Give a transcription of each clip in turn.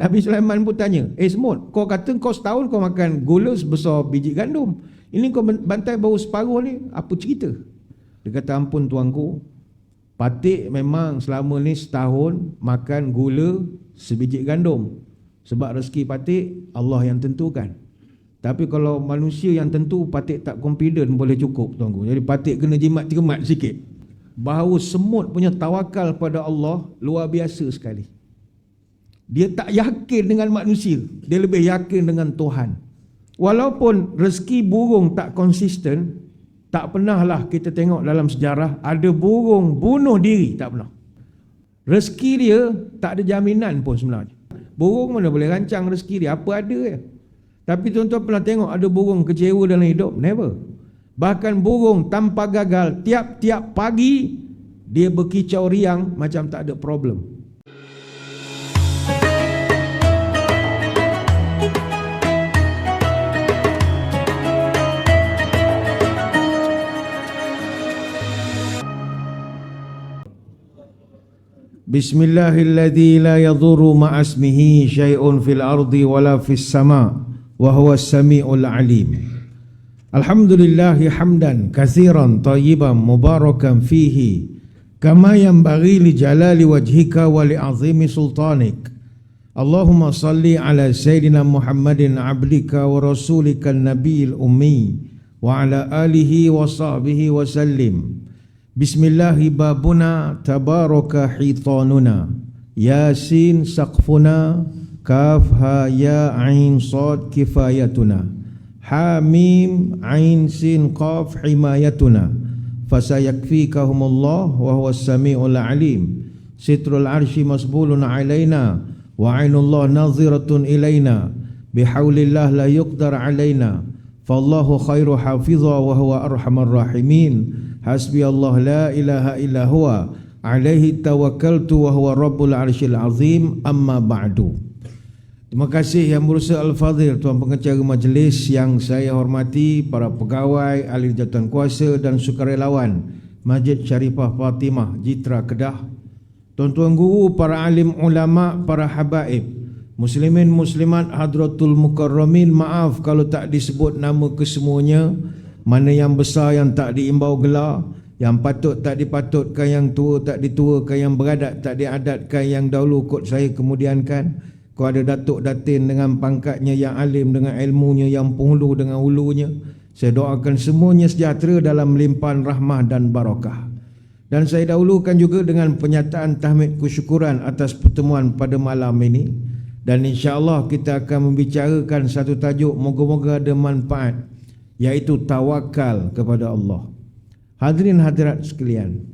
Nabi Sulaiman pun tanya, "Eh semut, kau kata kau setahun kau makan gula sebesar biji gandum. Ini kau bantai baru separuh ni, apa cerita?" Dia kata, "Ampun tuanku. Patik memang selama ni setahun makan gula sebiji gandum. Sebab rezeki patik Allah yang tentukan. Tapi kalau manusia yang tentu patik tak confident boleh cukup tuanku. Jadi patik kena jimat cermat sikit. Bahawa semut punya tawakal pada Allah luar biasa sekali. Dia tak yakin dengan manusia. Dia lebih yakin dengan Tuhan. Walaupun rezeki burung tak konsisten Tak pernahlah kita tengok dalam sejarah Ada burung bunuh diri. Tak pernah. Rezeki dia tak ada jaminan pun sebenarnya. Burung mana boleh rancang rezeki dia? Apa ada ya Tapi tuan-tuan pernah tengok ada burung kecewa dalam hidup? Never. Bahkan burung tanpa gagal Tiap-tiap pagi Dia berkicau riang Macam tak ada problem بسم الله الذي لا يضر مع اسمه شيء في الأرض ولا في السماء وهو السميع العليم. الحمد لله حمدا كثيرا طيبا مباركا فيه كما ينبغي لجلال وجهك ولعظيم سلطانك. اللهم صل على سيدنا محمد عبدك ورسولك النبي الأمي وعلى آله وصحبه وسلم. Bismillahi babuna tabaraka hitanuna. Yasin saqfuna Kaf ha ya ain sad kifayatuna. Hamim ain sin qaf himayatuna. Fasayakfikahumullah wa huwa sami'ul alim. Sitrul arshi masbulun alaina Wa ainullah naziratun ilaina Bihawlillah la yuqdar alaina Fallahu khairu hafizah wa huwa arhamar rahimin Hasbi Allah la ilaha illa huwa. Alaihi tawakkaltu wa huwa rabbul arsyil azim. Amma ba'du. Terima kasih yang berusaha Al-Fadhil Tuan Pengacara Majlis yang saya hormati Para pegawai, ahli jatuhan kuasa dan sukarelawan Masjid Syarifah Fatimah, Jitra Kedah. Tuan-tuan guru, para alim ulama, para habaib Muslimin, muslimat, hadratul mukarramin Maaf kalau tak disebut nama kesemuanya mana yang besar yang tak diimbau gelar Yang patut tak dipatutkan Yang tua tak dituakan Yang beradat tak diadatkan Yang dahulu kot saya kemudiankan Kau ada datuk datin dengan pangkatnya Yang alim dengan ilmunya Yang penghulu dengan hulunya Saya doakan semuanya sejahtera Dalam limpahan rahmah dan barakah Dan saya dahulukan juga dengan Penyataan tahmid kesyukuran Atas pertemuan pada malam ini. Dan insya Allah kita akan membicarakan Satu tajuk Moga-moga ada manfaat yaitu tawakal kepada Allah. Hadirin hadirat sekalian,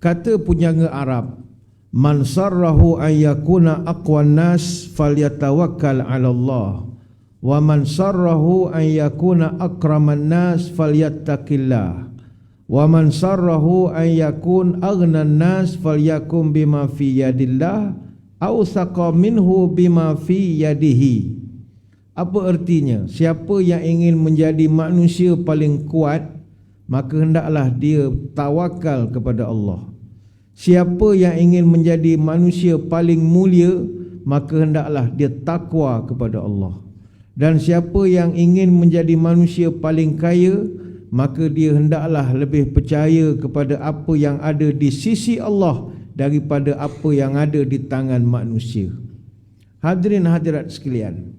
kata pujangga Arab, "Man sarrahu an yakuna aqwan nas falyatawakkal 'ala Allah, wa man sarrahu an yakuna akraman nas falyattaqillah, wa man sarrahu an yakun aghnan nas falyakum bima fi yadillah, aw saqa minhu bima fi yadihi." Apa artinya? Siapa yang ingin menjadi manusia paling kuat, maka hendaklah dia tawakal kepada Allah. Siapa yang ingin menjadi manusia paling mulia, maka hendaklah dia takwa kepada Allah. Dan siapa yang ingin menjadi manusia paling kaya, maka dia hendaklah lebih percaya kepada apa yang ada di sisi Allah daripada apa yang ada di tangan manusia. Hadirin hadirat sekalian,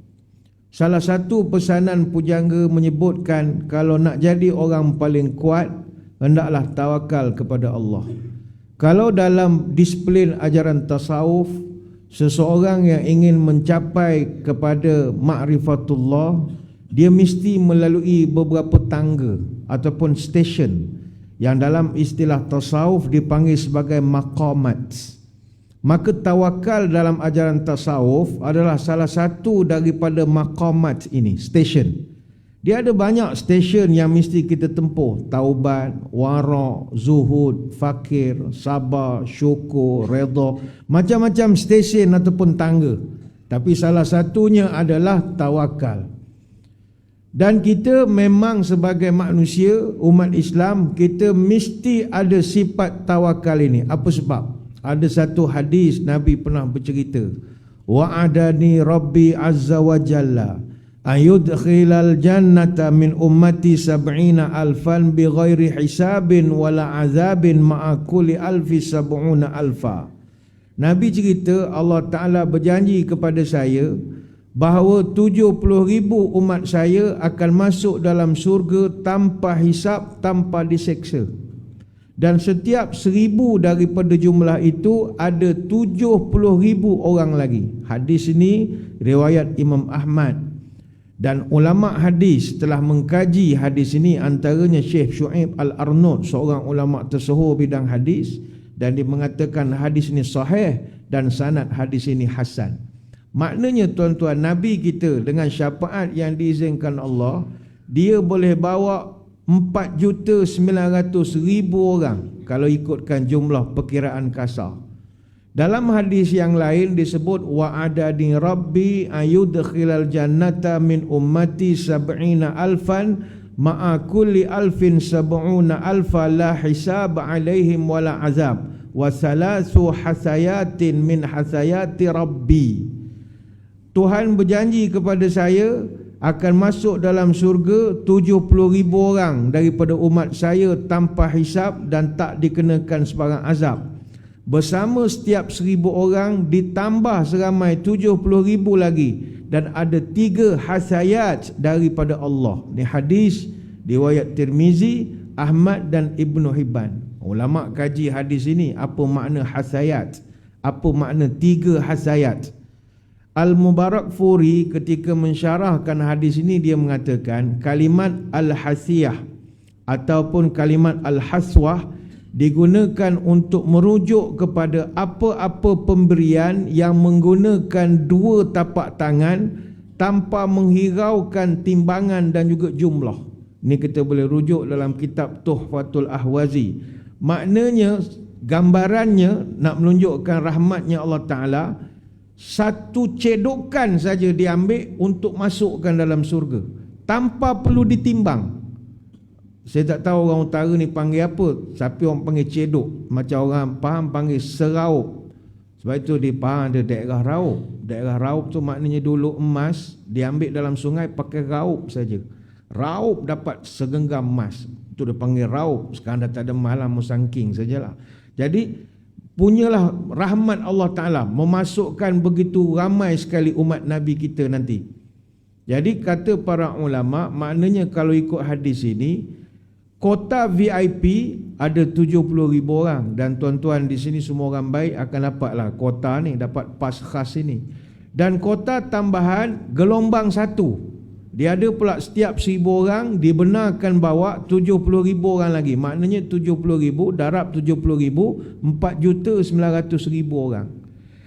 Salah satu pesanan pujangga menyebutkan kalau nak jadi orang paling kuat hendaklah tawakal kepada Allah. Kalau dalam disiplin ajaran tasawuf seseorang yang ingin mencapai kepada ma'rifatullah dia mesti melalui beberapa tangga ataupun stesen yang dalam istilah tasawuf dipanggil sebagai maqamat. Maka tawakal dalam ajaran tasawuf adalah salah satu daripada maqamat ini, station. Dia ada banyak stesen yang mesti kita tempuh. Taubat, wara, zuhud, fakir, sabar, syukur, redha. Macam-macam stesen ataupun tangga. Tapi salah satunya adalah tawakal. Dan kita memang sebagai manusia, umat Islam, kita mesti ada sifat tawakal ini. Apa sebab? Ada satu hadis Nabi pernah bercerita wa'adani rabbi azza wa jalla ayudkhilal jannata min ummati sab'ina alfan bighairi hisabin wala azabin ma'a kulli alfi sab'una alfa Nabi cerita Allah Ta'ala berjanji kepada saya bahawa 70 ribu umat saya akan masuk dalam surga tanpa hisap, tanpa diseksa. Dan setiap seribu daripada jumlah itu ada 70 ribu orang lagi. Hadis ini riwayat Imam Ahmad. Dan ulama hadis telah mengkaji hadis ini antaranya Syekh Shu'aib Al-Arnud seorang ulama tersohor bidang hadis dan dia mengatakan hadis ini sahih dan sanad hadis ini hasan. Maknanya tuan-tuan Nabi kita dengan syafaat yang diizinkan Allah dia boleh bawa 4 juta 900 ribu orang kalau ikutkan jumlah perkiraan kasar. Dalam hadis yang lain disebut wa'ada di rabbi ayudkhilal jannata min ummati sab'ina alfan ma'a kulli alfin sab'una alfa la hisab alaihim wala azab wa salasu hasayatin min hasayati rabbi Tuhan berjanji kepada saya akan masuk dalam syurga 70 ribu orang daripada umat saya tanpa hisab dan tak dikenakan sebarang azab bersama setiap seribu orang ditambah seramai 70 ribu lagi dan ada tiga hasayat daripada Allah. Ini hadis riwayat Tirmizi, Ahmad dan Ibnu Hibban. Ulama kaji hadis ini apa makna hasayat? Apa makna tiga hasayat? Al-Mubarak Furi ketika mensyarahkan hadis ini dia mengatakan kalimat al-hasiyah ataupun kalimat al-haswah digunakan untuk merujuk kepada apa-apa pemberian yang menggunakan dua tapak tangan tanpa menghiraukan timbangan dan juga jumlah. Ini kita boleh rujuk dalam kitab Tuhfatul Ahwazi. Maknanya gambarannya nak menunjukkan rahmatnya Allah Taala satu cedokan saja diambil untuk masukkan dalam surga tanpa perlu ditimbang. Saya tak tahu orang utara ni panggil apa. Tapi orang panggil cedok. Macam orang faham panggil seraup. Sebab itu dia faham ada daerah raup. Daerah raup tu maknanya dulu emas diambil dalam sungai pakai raup saja. Raup dapat segenggam emas. Itu dia panggil raup. Sekarang dah tak ada malam musangking sajalah. Jadi punyalah rahmat Allah Ta'ala memasukkan begitu ramai sekali umat Nabi kita nanti. Jadi kata para ulama maknanya kalau ikut hadis ini Kota VIP ada 70 ribu orang dan tuan-tuan di sini semua orang baik akan dapatlah kota ni dapat pas khas ini. Dan kota tambahan gelombang satu. Dia ada pula setiap seribu orang dibenarkan bawa 70 ribu orang lagi. Maknanya 70 ribu, darab 70 ribu, 4 juta 900 ribu orang.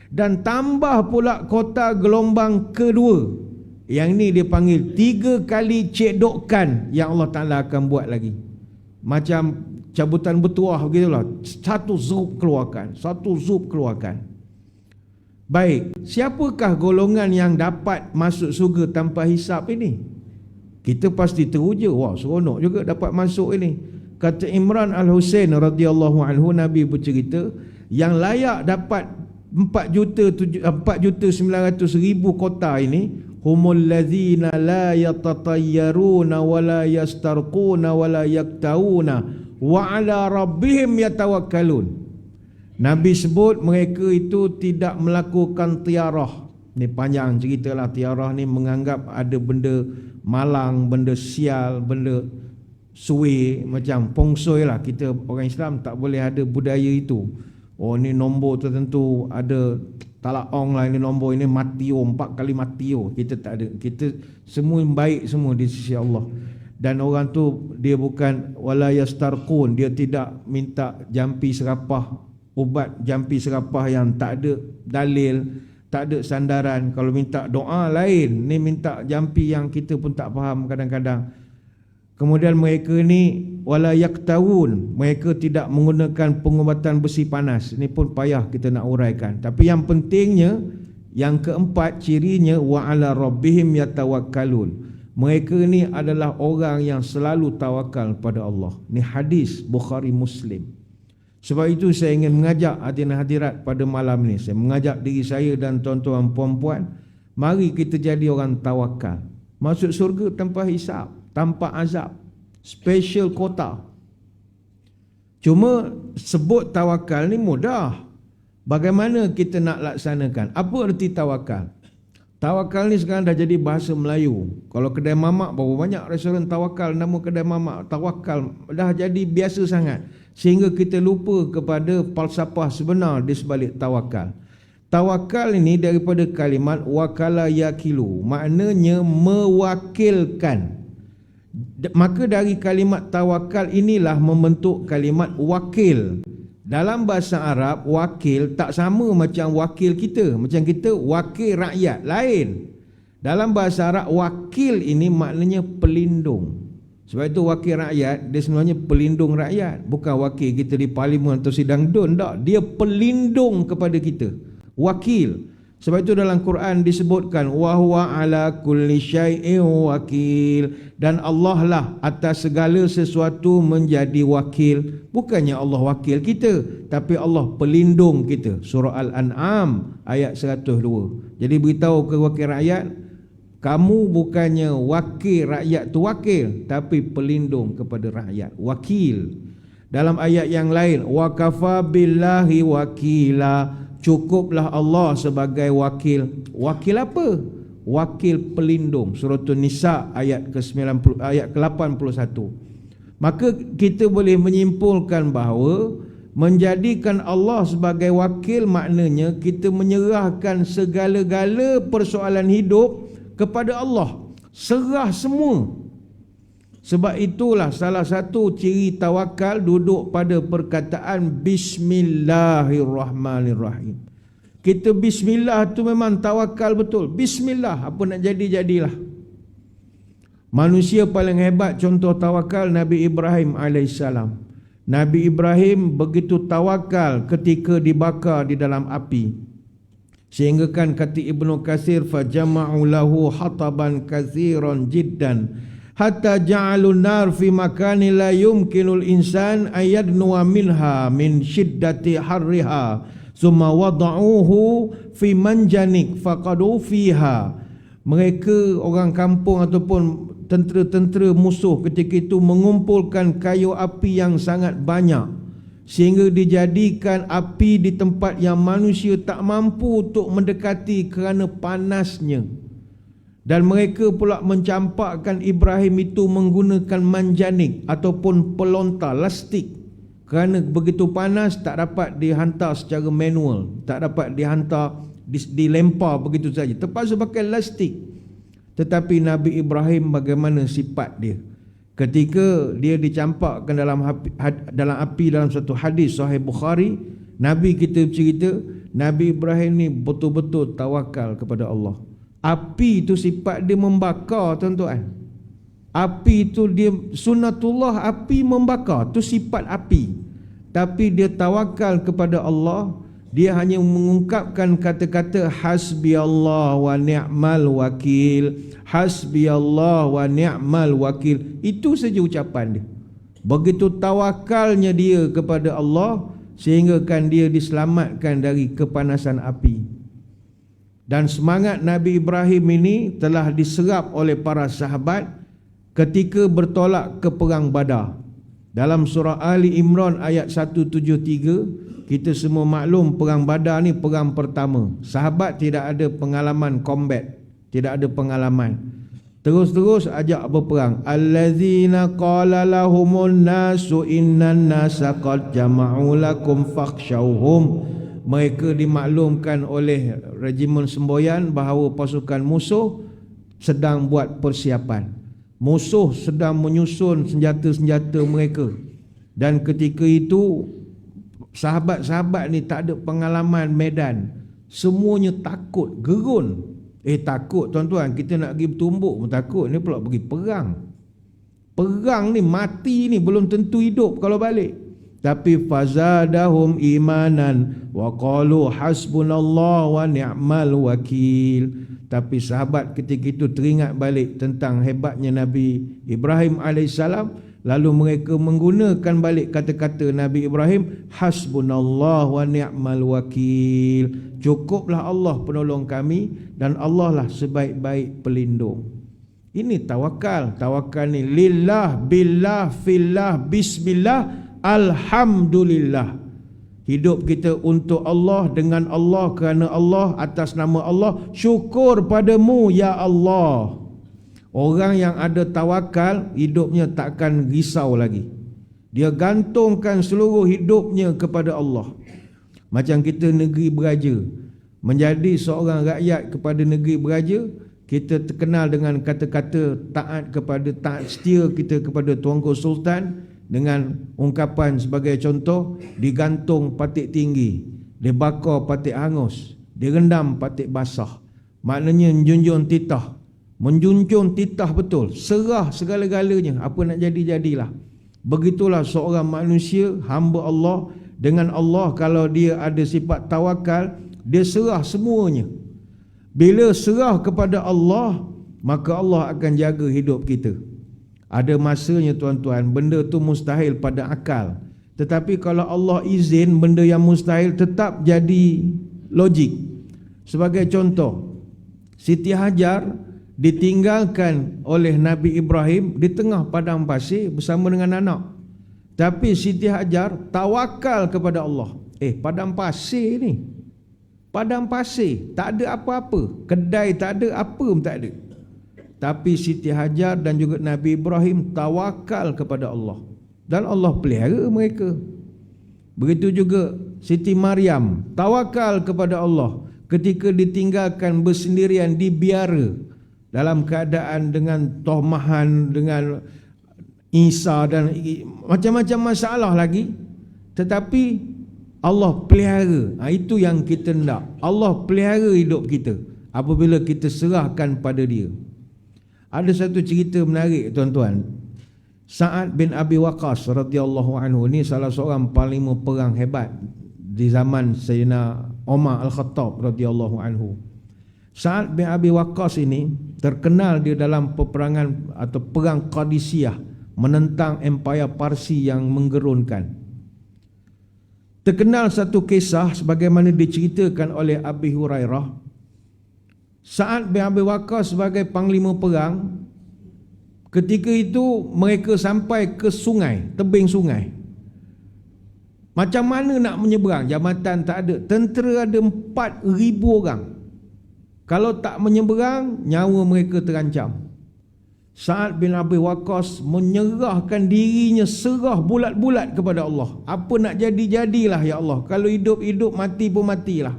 Dan tambah pula kota gelombang kedua. Yang ni dia panggil tiga kali cekdokkan yang Allah Ta'ala akan buat lagi macam cabutan bertuah begitulah satu zup keluarkan satu zup keluarkan baik siapakah golongan yang dapat masuk surga tanpa hisap ini? Kita pasti teruja. Wah seronok juga dapat masuk ini. Kata Imran Al-Husain radhiyallahu anhu Nabi bercerita yang layak dapat 4 juta 4 juta 900 ribu kota ini humul ladzina la yatatayyaruna wa la yastarquna wa la yaktauna wa ala rabbihim yatawakkalun Nabi sebut mereka itu tidak melakukan tiarah. Ni panjang ceritalah tiarah ni menganggap ada benda malang benda sial benda suwe macam pongsoi lah. Kita orang Islam tak boleh ada budaya itu. Oh ni nombor tertentu ada talak ong lah ini nombor ini mati oh, empat kali mati oh. kita tak ada. Kita semua baik semua di sisi Allah. Dan orang tu dia bukan wala yastarqun. Dia tidak minta jampi serapah ubat jampi serapah yang tak ada dalil tak ada sandaran kalau minta doa lain ni minta jampi yang kita pun tak faham kadang-kadang Kemudian mereka ni wala yaktawun, mereka tidak menggunakan pengubatan besi panas. Ini pun payah kita nak uraikan. Tapi yang pentingnya yang keempat cirinya wa ala rabbihim yatawakkalun. Mereka ni adalah orang yang selalu tawakal pada Allah. Ini hadis Bukhari Muslim. Sebab itu saya ingin mengajak hadirin hadirat pada malam ini. Saya mengajak diri saya dan tuan-tuan puan-puan. Mari kita jadi orang tawakal. Masuk surga tanpa hisap, tanpa azab. Special kota. Cuma sebut tawakal ni mudah. Bagaimana kita nak laksanakan? Apa erti tawakal? Tawakal ni sekarang dah jadi bahasa Melayu. Kalau kedai mamak berapa banyak restoran tawakal nama kedai mamak tawakal dah jadi biasa sangat sehingga kita lupa kepada falsafah sebenar di sebalik tawakal. Tawakal ini daripada kalimat wakala yakilu maknanya mewakilkan. Maka dari kalimat tawakal inilah membentuk kalimat wakil. Dalam bahasa Arab, wakil tak sama macam wakil kita. Macam kita, wakil rakyat. Lain. Dalam bahasa Arab, wakil ini maknanya pelindung. Sebab itu wakil rakyat, dia sebenarnya pelindung rakyat. Bukan wakil kita di parlimen atau sidang dun. Tak. Dia pelindung kepada kita. Wakil. Sebab itu dalam Quran disebutkan wahwa ala kulli syai'in wakil dan Allah lah atas segala sesuatu menjadi wakil. Bukannya Allah wakil kita, tapi Allah pelindung kita. Surah Al-An'am ayat 102. Jadi beritahu ke wakil rakyat, kamu bukannya wakil rakyat tu wakil, tapi pelindung kepada rakyat. Wakil. Dalam ayat yang lain, wa kafa billahi wakila cukuplah Allah sebagai wakil. Wakil apa? Wakil pelindung. Surah An-Nisa ayat ke-90 ayat ke-81. Maka kita boleh menyimpulkan bahawa menjadikan Allah sebagai wakil maknanya kita menyerahkan segala-gala persoalan hidup kepada Allah. Serah semua sebab itulah salah satu ciri tawakal duduk pada perkataan Bismillahirrahmanirrahim. Kita Bismillah tu memang tawakal betul. Bismillah apa nak jadi jadilah. Manusia paling hebat contoh tawakal Nabi Ibrahim AS. Nabi Ibrahim begitu tawakal ketika dibakar di dalam api. Sehingga kan kata Ibnu Kasir fajama'u lahu hataban katsiran jiddan hatta ja'alun nar fi makani la yumkinul insan ayadnuwa minha min shiddati harriha. Summa wada'uhu fi manjanik faqadu fiha. Mereka orang kampung ataupun tentera-tentera musuh ketika itu mengumpulkan kayu api yang sangat banyak sehingga dijadikan api di tempat yang manusia tak mampu untuk mendekati kerana panasnya dan mereka pula mencampakkan Ibrahim itu menggunakan manjanik ataupun pelontar lastik. Kerana begitu panas tak dapat dihantar secara manual. Tak dapat dihantar dilempar begitu saja. Terpaksa pakai lastik. Tetapi Nabi Ibrahim bagaimana sifat dia? Ketika dia dicampakkan dalam api, dalam api dalam satu hadis sahih Bukhari Nabi kita cerita Nabi Ibrahim ni betul-betul tawakal kepada Allah Api itu sifat dia membakar tuan-tuan. Api itu dia sunatullah api membakar Itu sifat api. Tapi dia tawakal kepada Allah Dia hanya mengungkapkan kata-kata Hasbi Allah wa ni'mal wakil. Hasbi Allah wa ni'mal wakil. Itu saja ucapan dia. Begitu tawakalnya dia kepada Allah Sehingga kan dia diselamatkan dari kepanasan api dan semangat Nabi Ibrahim ini telah diserap oleh para sahabat ketika bertolak ke perang Badar. Dalam surah Ali Imran ayat 173, kita semua maklum perang Badar ni perang pertama. Sahabat tidak ada pengalaman combat, tidak ada pengalaman. Terus-terus ajak berperang. Allazina qala lahumun nasu innan nasa qad jama'u lakum fakhshawhum mereka dimaklumkan oleh regimen semboyan bahawa pasukan musuh sedang buat persiapan. Musuh sedang menyusun senjata-senjata mereka. Dan ketika itu sahabat-sahabat ni tak ada pengalaman medan. Semuanya takut, gerun. Eh takut tuan-tuan, kita nak pergi bertumbuk pun takut. Ni pula pergi perang. Perang ni mati ni belum tentu hidup kalau balik tapi fazadahum imanan. Wa qalu hasbunallah wa ni'mal wakil. Tapi sahabat ketika itu teringat balik tentang hebatnya Nabi Ibrahim alaihissalam. Lalu mereka menggunakan balik kata-kata Nabi Ibrahim Hasbunallah wa ni'mal wakil. Cukuplah Allah penolong kami Dan Allah lah sebaik-baik pelindung. Ini tawakal. Tawakal ni Lillah, billah, fillah, bismillah Alhamdulillah Hidup kita untuk Allah Dengan Allah kerana Allah Atas nama Allah Syukur padamu ya Allah Orang yang ada tawakal hidupnya takkan risau lagi. Dia gantungkan seluruh hidupnya kepada Allah. Macam kita negeri beraja. Menjadi seorang rakyat kepada negeri beraja, kita terkenal dengan kata-kata taat kepada taat setia kita kepada Tuanku Sultan dengan ungkapan sebagai contoh digantung patik tinggi, dibakar patik hangus, direndam patik basah. Maknanya junjung titah. Menjunjung titah betul. Serah segala-galanya. Apa nak jadi jadilah begitulah seorang manusia hamba Allah. Dengan Allah kalau dia ada sifat tawakal dia serah semuanya. Bila serah kepada Allah maka Allah akan jaga hidup kita ada masanya tuan-tuan benda tu mustahil pada akal tetapi kalau Allah izin benda yang mustahil tetap jadi logik sebagai contoh Siti Hajar ditinggalkan oleh Nabi Ibrahim di tengah padang pasir bersama dengan anak. Tapi Siti Hajar tawakal kepada Allah. Eh, padang pasir ni. Padang pasir, tak ada apa-apa. Kedai tak ada, apa pun tak ada. Tapi Siti Hajar dan juga Nabi Ibrahim tawakal kepada Allah. Dan Allah pelihara mereka. Begitu juga Siti Maryam tawakal kepada Allah ketika ditinggalkan bersendirian di biara dalam keadaan dengan tohmahan dengan Isa dan macam-macam masalah lagi tetapi Allah pelihara ha, itu yang kita nak Allah pelihara hidup kita apabila kita serahkan pada dia ada satu cerita menarik tuan-tuan Sa'ad bin Abi Waqas radhiyallahu anhu ni salah seorang panglima perang hebat di zaman Sayyidina Umar Al-Khattab radhiyallahu anhu Sa'ad bin Abi Waqqas ini terkenal di dalam peperangan atau perang Qadisiyah menentang empayar Parsi yang menggerunkan. Terkenal satu kisah sebagaimana diceritakan oleh Abi Hurairah. Sa'ad bin Abi Waqqas sebagai panglima perang ketika itu mereka sampai ke sungai, tebing sungai. Macam mana nak menyeberang? Jambatan tak ada. Tentera ada 4000 orang. Kalau tak menyeberang, nyawa mereka terancam. Sa'ad bin Abi Waqqas menyerahkan dirinya serah bulat-bulat kepada Allah. Apa nak jadi, jadilah ya Allah. Kalau hidup-hidup, mati pun matilah.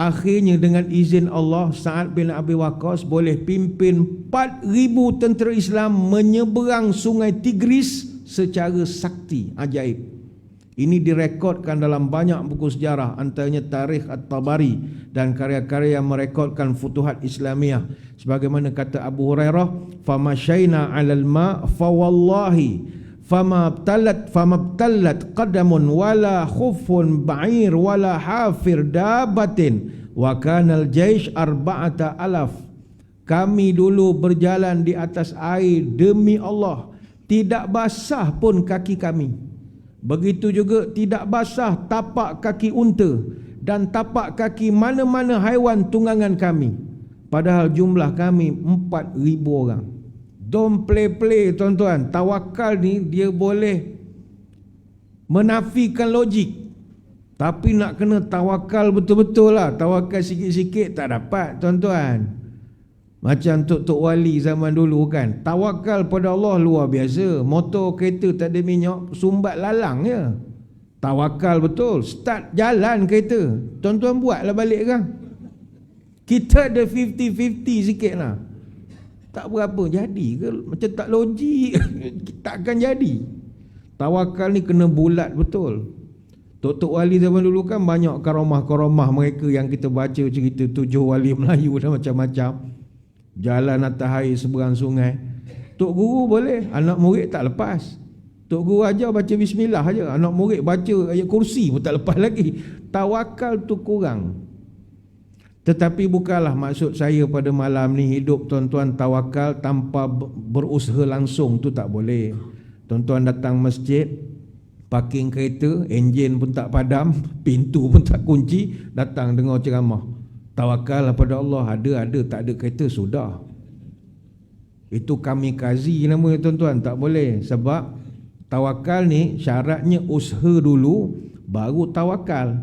Akhirnya dengan izin Allah, Sa'ad bin Abi Waqqas boleh pimpin 4,000 tentera Islam menyeberang sungai Tigris secara sakti, ajaib. Ini direkodkan dalam banyak buku sejarah antaranya Tarikh At-Tabari dan karya-karya yang merekodkan futuhat Islamiah. Sebagaimana kata Abu Hurairah, "Famasyaina 'alal ma' fa fama talat fama talat qadamun wala khufun ba'ir wala hafir dabatin wa kana al-jaysh arba'ata alaf." Kami dulu berjalan di atas air demi Allah, tidak basah pun kaki kami. Begitu juga tidak basah tapak kaki unta dan tapak kaki mana-mana haiwan tunggangan kami. Padahal jumlah kami 4,000 orang. Don't play-play tuan-tuan. Tawakal ni dia boleh menafikan logik. Tapi nak kena tawakal betul-betul lah. Tawakal sikit-sikit tak dapat tuan-tuan. Macam tok-tok wali zaman dulu kan Tawakal pada Allah luar biasa Motor kereta tak ada minyak Sumbat lalang je Tawakal betul Start jalan kereta Tuan-tuan buatlah balik kan Kita ada 50-50 sikit lah Tak berapa jadi ke? Macam tak logik. Takkan jadi. Tawakal ni kena bulat betul. Tok-tok wali zaman dulu kan Banyak karomah-karomah mereka Yang kita baca cerita Tujuh wali Melayu dan macam-macam. Jalan atas air seberang sungai. Tok guru boleh Anak murid tak lepas. Tok guru ajar baca bismillah aja. Anak murid baca ayat kursi pun tak lepas lagi. Tawakal tu kurang Tetapi bukanlah maksud saya pada malam ni hidup tuan-tuan tawakal tanpa berusaha langsung tu tak boleh. Tuan-tuan datang masjid, parking kereta, enjin pun tak padam, pintu pun tak kunci, datang dengar ceramah. Tawakal pada Allah, ada ada tak ada kereta sudah. Itu kami kazi nama tuan-tuan, tak boleh sebab tawakal ni syaratnya usaha dulu baru tawakal.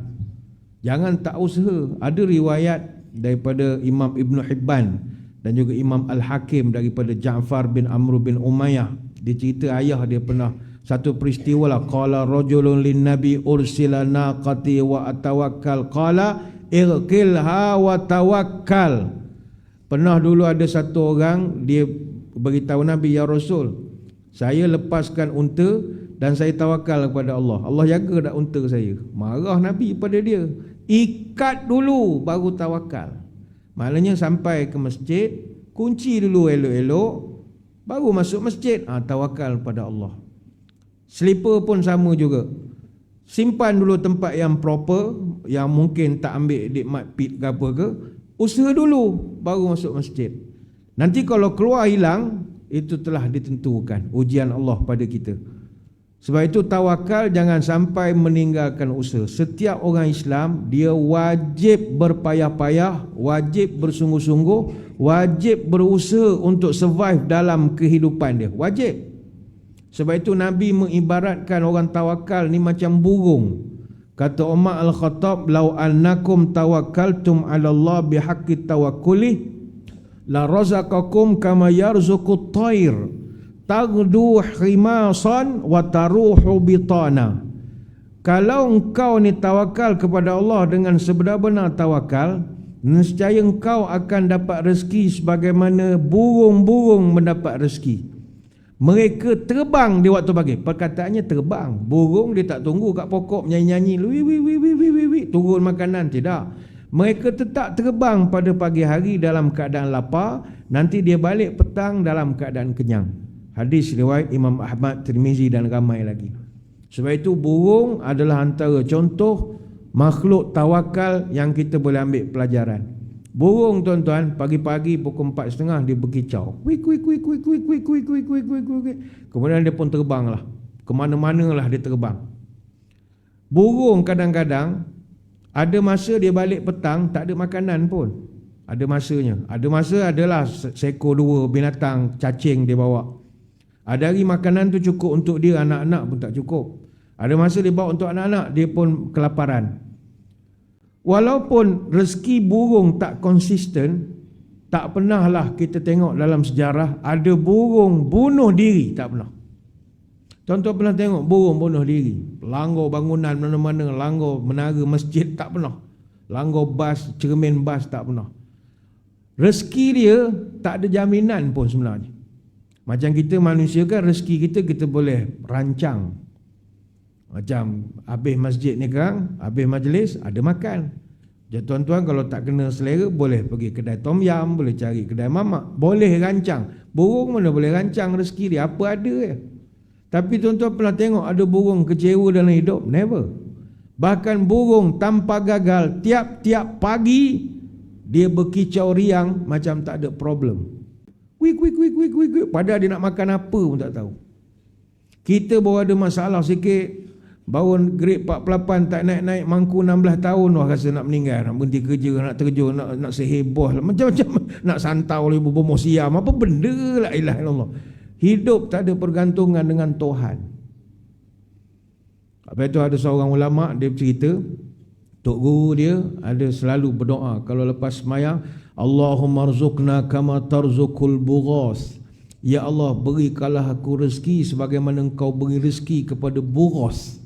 Jangan tak usaha. Ada riwayat daripada Imam Ibn Hibban dan juga Imam Al-Hakim daripada Ja'far bin Amr bin Umayyah. Dia cerita ayah dia pernah satu peristiwa lah. Qala rajulun lin nabi ursila naqati wa atawakkal. Qala irqilha wa tawakkal. Pernah dulu ada satu orang dia beritahu Nabi ya Rasul, saya lepaskan unta dan saya tawakal kepada Allah. Allah jaga dak unta saya. Marah Nabi pada dia. Ikat dulu baru tawakal. Maknanya sampai ke masjid, kunci dulu elok-elok, baru masuk masjid, ha, tawakal kepada Allah. Slipper pun sama juga. Simpan dulu tempat yang proper, yang mungkin tak ambil dikmat pit ke apa ke, usaha dulu baru masuk masjid. Nanti kalau keluar hilang, itu telah ditentukan ujian Allah pada kita. Sebab itu tawakal jangan sampai meninggalkan usaha. Setiap orang Islam dia wajib berpayah-payah, wajib bersungguh-sungguh, wajib berusaha untuk survive dalam kehidupan dia. Wajib. Sebab itu Nabi mengibaratkan orang tawakal ni macam burung. Kata Umar Al-Khattab, "Lau annakum tawakkaltum 'ala Allah bihaqqi tawakkulih, la razaqakum kama yarzuqut tayr." Tagdu khimasan wa taruhu bitana. Kalau engkau ni tawakal kepada Allah dengan sebenar-benar tawakal nescaya engkau akan dapat rezeki sebagaimana burung-burung mendapat rezeki. Mereka terbang di waktu pagi. Perkataannya terbang. Burung dia tak tunggu kat pokok nyanyi-nyanyi. Wi wi wi wi wi wi turun makanan tidak. Mereka tetap terbang pada pagi hari dalam keadaan lapar. Nanti dia balik petang dalam keadaan kenyang Hadis riwayat Imam Ahmad, Tirmizi dan ramai lagi. Sebab itu burung adalah antara contoh makhluk tawakal yang kita boleh ambil pelajaran. Burung tuan-tuan pagi-pagi pukul 4.30 dia berkicau. Wik wik wik wik wik wik wik wik wik wik wik. Kemudian dia pun terbanglah. Ke mana-mana lah dia terbang. Burung kadang-kadang ada masa dia balik petang tak ada makanan pun. Ada masanya. Ada masa adalah seekor dua binatang cacing dia bawa. Ada hari makanan tu cukup untuk dia, anak-anak pun tak cukup. Ada masa dia bawa untuk anak-anak, dia pun kelaparan. Walaupun rezeki burung tak konsisten, tak pernahlah kita tengok dalam sejarah ada burung bunuh diri, tak pernah. Tuan-tuan pernah tengok burung bunuh diri. Langgar bangunan mana-mana, langgar menara masjid, tak pernah. Langgar bas, cermin bas, tak pernah. Rezeki dia tak ada jaminan pun sebenarnya. Macam kita manusia kan rezeki kita kita boleh rancang. Macam habis masjid ni kan, habis majlis ada makan. Jadi tuan-tuan kalau tak kena selera boleh pergi kedai tom yam, boleh cari kedai mamak, boleh rancang. Burung mana boleh rancang rezeki dia apa ada ya. Tapi tuan-tuan pernah tengok ada burung kecewa dalam hidup? Never. Bahkan burung tanpa gagal tiap-tiap pagi dia berkicau riang macam tak ada problem. Quick, quick, quick, quick, quick, quick. Padahal dia nak makan apa pun tak tahu. Kita baru ada masalah sikit. Baru grade 48 tak naik-naik mangku 16 tahun. Wah rasa nak meninggal. Nak berhenti kerja, nak terjun, nak, nak seheboh. Macam-macam. Nak santau oleh bomoh siam. Apa benda lah ilah Allah. Hidup tak ada pergantungan dengan Tuhan. Apa itu ada seorang ulama dia cerita. Tok guru dia ada selalu berdoa. Kalau lepas semayang. Allahumma rzuqna kama tarzukul bughas. Ya Allah berikanlah aku rezeki sebagaimana engkau beri rezeki kepada bughas.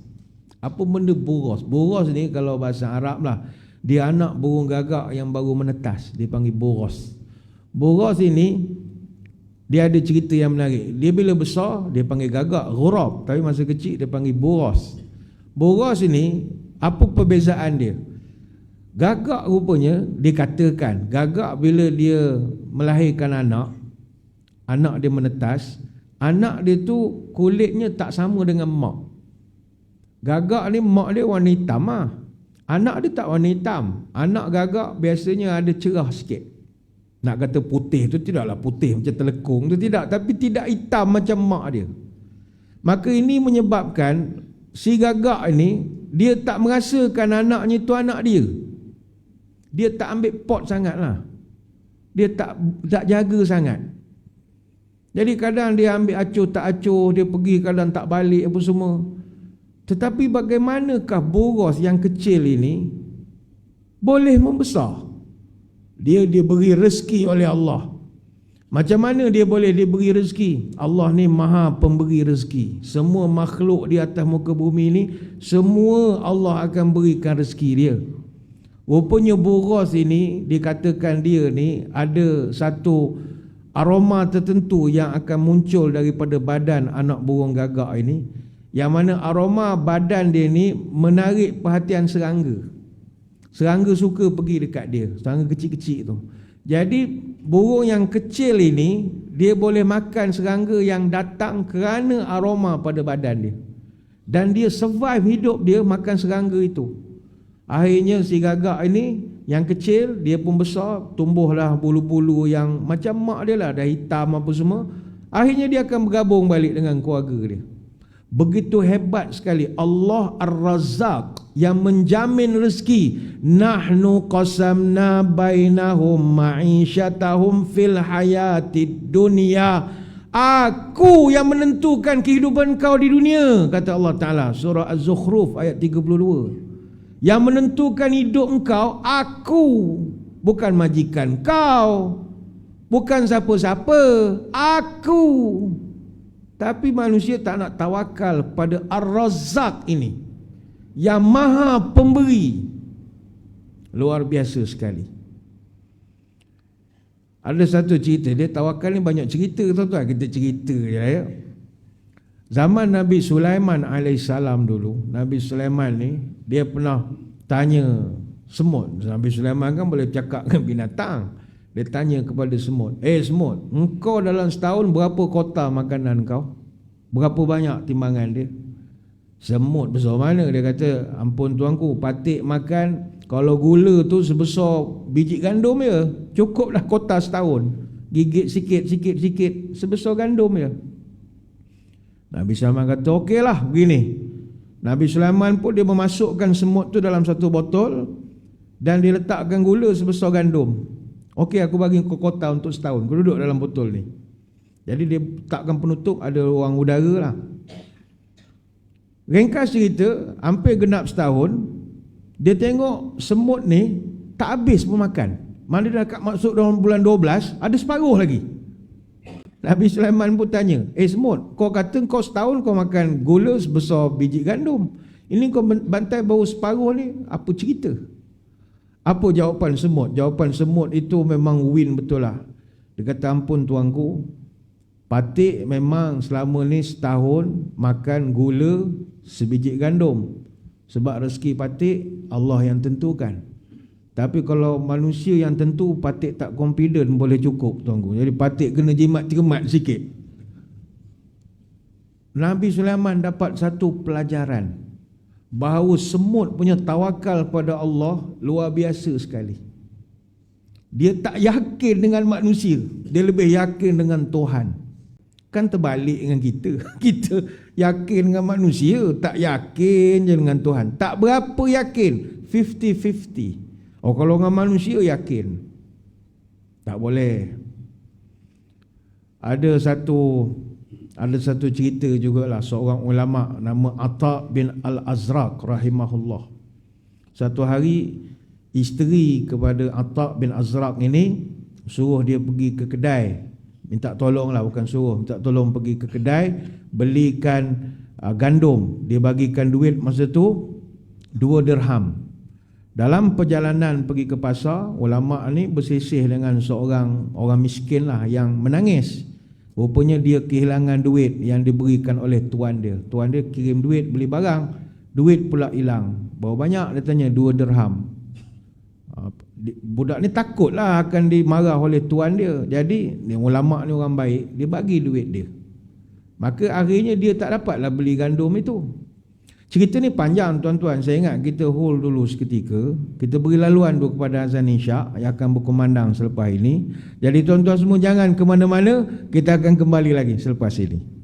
Apa benda bughas? Bughas ni kalau bahasa Arab lah. Dia anak burung gagak yang baru menetas. Dia panggil bughas. Bughas ini dia ada cerita yang menarik. Dia bila besar dia panggil gagak, ghurab. Tapi masa kecil dia panggil bughas. Bughas ini apa perbezaan dia? Gagak rupanya dikatakan gagak bila dia melahirkan anak anak dia menetas anak dia tu kulitnya tak sama dengan mak. Gagak ni mak dia warna hitam ah. Anak dia tak warna hitam. Anak gagak biasanya ada cerah sikit. Nak kata putih tu tidaklah putih macam telekung tu tidak. Tapi tidak hitam macam mak dia. Maka ini menyebabkan si gagak ini dia tak merasakan anaknya itu anak dia. Dia tak ambil pot sangat lah. Dia tak tak jaga sangat. Jadi kadang dia ambil acuh tak acuh, dia pergi kadang tak balik apa semua. Tetapi bagaimanakah boros yang kecil ini boleh membesar? Dia diberi rezeki oleh Allah. Macam mana dia boleh diberi rezeki? Allah ni maha pemberi rezeki. Semua makhluk di atas muka bumi ini, semua Allah akan berikan rezeki dia. Rupanya boros ini dikatakan dia ni ada satu aroma tertentu yang akan muncul daripada badan anak burung gagak ini yang mana aroma badan dia ni menarik perhatian serangga. Serangga suka pergi dekat dia, serangga kecil-kecil tu. Jadi burung yang kecil ini dia boleh makan serangga yang datang kerana aroma pada badan dia. Dan dia survive hidup dia makan serangga itu. Akhirnya si gagak ini yang kecil dia pun besar, tumbuhlah bulu-bulu yang macam mak dia lah, dah hitam apa semua. Akhirnya dia akan bergabung balik dengan keluarga dia. Begitu hebat sekali Allah Ar-Razzaq yang menjamin rezeki. Nahnu qasamna bainahum ma'isyatahum fil hayatid dunya. Aku yang menentukan kehidupan kau di dunia kata Allah Taala surah Az-Zukhruf ayat 32. Yang menentukan hidup engkau aku bukan majikan kau. Bukan siapa-siapa, aku. Tapi manusia tak nak tawakal pada Ar-Razzaq ini Yang maha pemberi. Luar biasa sekali. Ada satu cerita Dia tawakal ni banyak cerita tuan-tuan. Kita cerita je lah ya. Zaman Nabi Sulaiman AS dulu Nabi Sulaiman ni Dia pernah tanya semut. Nabi Sulaiman kan boleh cakap dengan binatang dia tanya kepada semut, "Eh semut, engkau dalam setahun berapa kota makanan kau? Berapa banyak timbangan dia?" Semut besar mana? Dia kata, "Ampun tuanku, patik makan kalau gula tu sebesar biji gandum ya, cukuplah kota setahun. Gigit sikit sikit sikit sebesar gandum ya." Nabi Sulaiman kata, "Okeylah, begini." Nabi Sulaiman pun dia memasukkan semut tu dalam satu botol dan dia letakkan gula sebesar gandum. Okey aku bagi kau kota untuk setahun. Kau duduk dalam botol ni. Jadi dia takkan penutup Ada ruang udara lah. Ringkas cerita Hampir genap setahun Dia tengok semut ni Tak habis pun makan. Mana dah masuk dalam bulan 12 Ada separuh lagi. Nabi Sulaiman pun tanya Eh semut Kau kata kau setahun kau makan gula sebesar biji gandum. Ini kau bantai baru separuh ni Apa cerita apa jawapan semut? Jawapan semut itu memang win betul lah. Dia kata ampun tuanku. Patik memang selama ni setahun makan gula sebiji gandum. Sebab rezeki patik Allah yang tentukan. Tapi kalau manusia yang tentu patik tak confident boleh cukup tuanku. Jadi patik kena jimat cermat sikit. Nabi Sulaiman dapat satu pelajaran bahawa semut punya tawakal pada Allah luar biasa sekali. Dia tak yakin dengan manusia, dia lebih yakin dengan Tuhan. Kan terbalik dengan kita. Kita yakin dengan manusia, tak yakin je dengan Tuhan. Tak berapa yakin, 50-50. Oh kalau dengan manusia yakin. Tak boleh. Ada satu ada satu cerita jugalah seorang ulama nama Atta bin Al-Azraq rahimahullah. Satu hari isteri kepada Atta bin Azraq ini suruh dia pergi ke kedai. Minta tolong lah bukan suruh minta tolong pergi ke kedai belikan uh, gandum. Dia bagikan duit masa tu dua dirham. Dalam perjalanan pergi ke pasar ulama ni bersisih dengan seorang orang miskin lah yang menangis Rupanya dia kehilangan duit yang diberikan oleh tuan dia. Tuan dia kirim duit beli barang, duit pula hilang. Berapa banyak dia tanya? Dua dirham. Ah, budak ni takutlah akan dimarah oleh tuan dia. Jadi ni ulama ni orang baik, dia bagi duit dia. Maka akhirnya dia tak dapatlah beli gandum itu. Cerita ni panjang tuan-tuan. Saya ingat kita hold dulu seketika. Kita beri laluan dulu kepada azan isyak yang akan berkumandang selepas ini. Jadi tuan-tuan semua jangan ke mana-mana. Kita akan kembali lagi selepas ini.